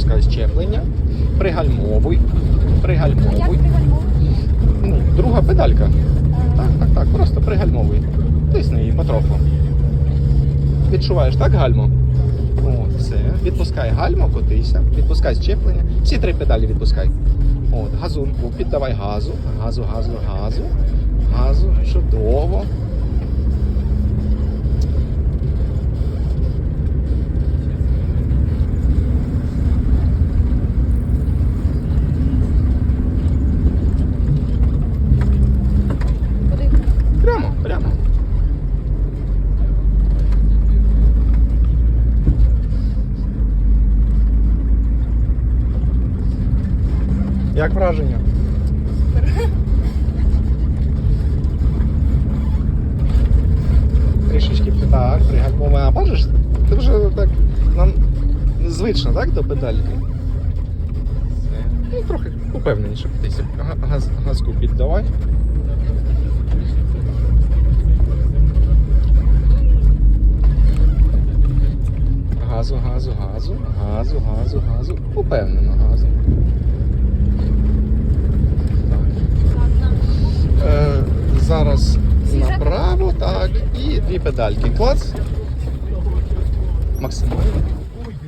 відпускай щеплення, пригальмовуй, Як пригальмовуй. пригальмовуєш? Ну, друга педалька. Так, так, так, просто пригальмовуй. Тисни її потроху. Відчуваєш, так, гальмо? О, все. Відпускай гальмо, котися, відпускай щеплення. Всі три педалі відпускай. От, газунку, піддавай газу, газу, газу, газу, газу. Чудово. Як враження? Трішечки так, пригальмовує. А бачиш, ти вже так нам звично, так, до педальки? Ну, трохи упевненіше птися. Га- Газ, газку піддавай. Газу, газу, газу, газу, газу, газу. Упевнено газу. Так, і дві педальки. Клац. Максимально.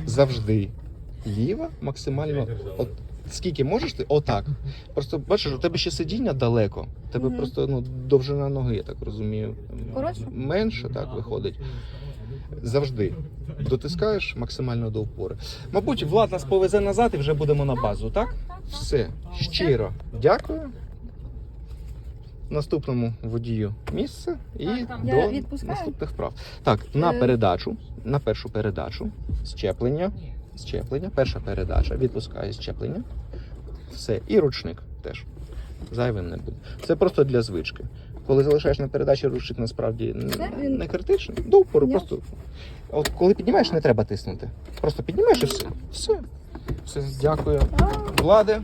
Завжди. Ліва, максимально. От скільки можеш ти? Отак. Просто бачиш, у тебе ще сидіння далеко. У тебе просто ну, довжина ноги, я так розумію. Коротше? Менше так виходить. Завжди дотискаєш максимально до опори. Мабуть, Влад нас повезе назад і вже будемо на базу, так? Все. Щиро дякую. Наступному водію місце і Я до відпускаю? наступних вправ. Так, на Е. передачу, на першу передачу, щеплення, щеплення, перша передача, відпускає щеплення. Все. І ручник теж. Зайвим не буде. Це просто для звички. Коли залишаєш на передачі ручник насправді н- не критичний. До упору, просто. От коли піднімаєш, не треба тиснути. Просто піднімаєш і все. Все. Все, дякую. Влади,